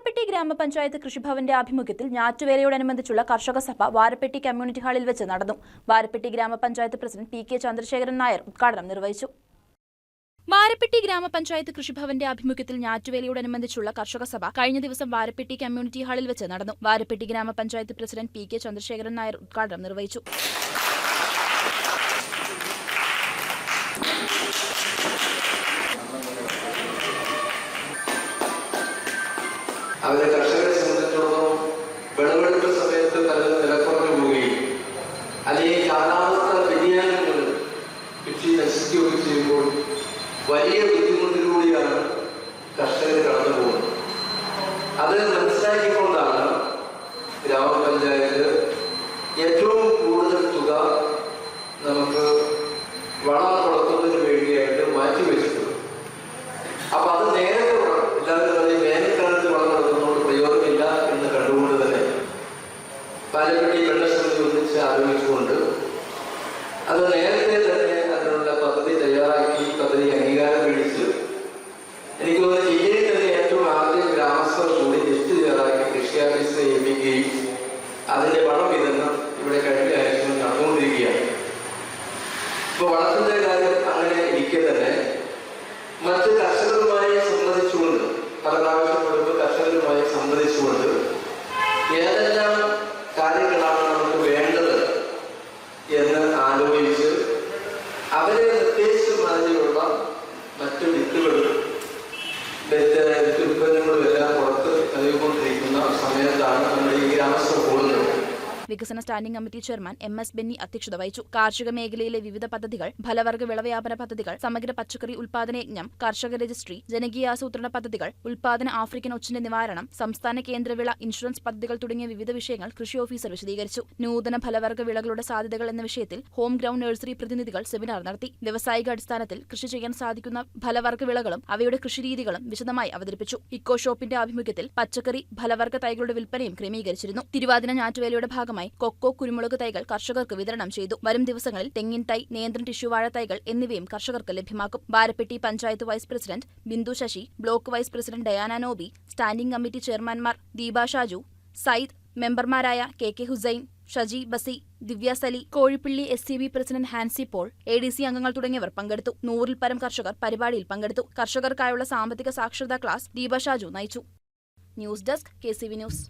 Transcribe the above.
വാരപ്പെട്ടി ഗ്രാമപഞ്ചായത്ത് കൃഷിഭവന്റെ ആഭിമുഖ്യത്തിൽ ഞാറ്റുവേലയോടനുബന്ധിച്ചുള്ള കർഷക സഭ വാരപ്പെട്ടി കമ്മ്യൂണിറ്റി ഹാളിൽ വെച്ച് നടന്നു. വാരപ്പെട്ടി ഗ്രാമപഞ്ചായത്ത് president P K Chandrasekharan Nair ഉദ്ഘാടനം നിർവഹിച്ചു. വാരപ്പെട്ടി ഗ്രാമപഞ്ചായത്ത് കൃഷിഭവന്റെ ആഭിമുഖ്യത്തിൽ ഞാറ്റുവേലയോടനുബന്ധിച്ചുള്ള കർഷക സഭ കഴിഞ്ഞ ദിവസം വാരപ്പെട്ടി കമ്മ്യൂണിറ്റി ഹാളിൽ വെച്ച് നടന്നു. വാരപ്പെട്ടി ഗ്രാമപഞ്ചായത്ത് president P K Chandrasekharan Nair ഉദ്ഘാടനം നിർവഹിച്ചു. അവരെ കർഷകരെ സംബന്ധിച്ചിടത്തോളം വിളവെടുപ്പ് സമയത്ത് പലതും വിലക്കുറഞ്ഞു പോവുകയും അല്ലെങ്കിൽ കാലാവസ്ഥ വ്യതിയാനം കൊണ്ട് കൃഷി നശിക്കുകയൊക്കെ ചെയ്യുമ്പോൾ വലിയ ബുദ്ധിമുട്ടിലൂടെയാണ് കർഷകർ കടന്നു പോകുന്നത്. അത് മനസ്സിലാക്കിക്കൊണ്ടാണ് ഗ്രാമപഞ്ചായത്ത് ഏറ്റവും കൂടുതൽ തുക നമുക്ക് വളം കൊടുക്കുന്നതിന് വേണ്ടിയായിട്ട് മാറ്റിവെച്ചിട്ടുള്ളത് അപ്പൊ അത് നേരത്തെ പാലപ്പെട്ടി വെള്ളസമിതി ഒന്നിച്ച് ആരംഭിച്ചുകൊണ്ട് അത് നേരത്തെ തന്നെ അതിനുള്ള പദ്ധതി തയ്യാറാക്കി പദ്ധതി അംഗീകാരം മേടിച്ച് എനിക്ക് തോന്നുന്നു ജില്ലയിൽ തന്നെ ഏറ്റവും ആദ്യം ഗ്രാമസ്ഥർ കൂടി ലിസ്റ്റ് തയ്യാറാക്കി കൃഷി ഓഫീസിനെ ഏൽപ്പിക്കുകയും അതിന്റെ വളം വിതരണം ഇവിടെ കഴിഞ്ഞ ആഴ്ച നടന്നുകൊണ്ടിരിക്കുകയാണ്. ഇപ്പൊ വളത്തിന്റെ കാര്യം അങ്ങനെ ഇരിക്കെ തന്നെ മറ്റ് കർഷകരുമായി സംബന്ധിച്ചുകൊണ്ട് പല പ്രാവശ്യപ്പെടുമ്പോൾ കർഷകരുമായി സംബന്ധിച്ചുകൊണ്ട് ഏതെല്ലാം കാര്യങ്ങളാണ് നമുക്ക് വേണ്ടത് എന്ന് ആലോചിച്ച് നിർദ്ദേശിച്ച മാതിരിയുള്ള മറ്റു വിത്തുകളും. മറ്റ് വികസന standing committee chairman M S Benny അധ്യക്ഷത വഹിച്ചു. കാർഷിക മേഖലയിലെ വിവിധ പദ്ധതികൾ ഫലവർഗ വിളവ്യാപന പദ്ധതികൾ സമഗ്ര പച്ചക്കറി ഉൽപാദന യജ്ഞം കർഷക രജിസ്ട്രി ജനകീയാസൂത്രണ പദ്ധതികൾ ഉൽപാദന ആഫ്രിക്കൻ ഒച്ചിന്റെ നിവാരണം സംസ്ഥാന കേന്ദ്രവിള ഇൻഷുറൻസ് പദ്ധതികൾ തുടങ്ങിയ വിവിധ വിഷയങ്ങൾ കൃഷി ഓഫീസർ വിശദീകരിച്ചു. നൂതന ഫലവർഗ വിളകളുടെ സാധ്യതകൾ എന്ന വിഷയത്തിൽ ഹോം ഗ്രൗണ്ട് നഴ്സറി പ്രതിനിധികൾ സെമിനാർ നടത്തി. വ്യവസായിക അടിസ്ഥാനത്തിൽ കൃഷി ചെയ്യാൻ സാധിക്കുന്ന ഫലവർഗ വിളകളും അവയുടെ കൃഷിരീതികളും വിശദമായി അവതരിപ്പിച്ചു. ഇക്കോ ഷോപ്പിന്റെ ആഭിമുഖ്യത്തിൽ പച്ചക്കറി ഫലവർഗ തൈകളുടെ വിൽപ്പനയും ക്രമീകരിച്ചിരുന്നു. തിരുവാതിര ഞാറ്റുവേലയുടെ ഭാഗമായി കൊക്കോ കുരുമുളക് തൈകൾ കർഷകർക്ക് വിതരണം ചെയ്തു. വരും ദിവസങ്ങളിൽ തെങ്ങിൻ തൈ നേന്ത്രൻ ടിഷ്യൂ വാഴ തൈകൾ എന്നിവയും കർഷകർക്ക് ലഭ്യമാക്കും. Varappetty panchayat vice president Bindu Sasi block vice president Diana Noby standing committee ചെയർമാൻമാർ Deepa Shaju Sayyid മെമ്പർമാരായ K K Hussain Shaji Basi Divya Sali Kozhippally S C B president Hansi Paul A D C അംഗങ്ങൾ തുടങ്ങിയവർ പങ്കെടുത്തു. നൂറിൽ പരം കർഷകർ പരിപാടിയിൽ പങ്കെടുത്തു. കർഷകർക്കായുള്ള സാമ്പത്തിക സാക്ഷരതാ ക്ലാസ് ദീപ ഷാജു നയിച്ചു. News desk K C V news.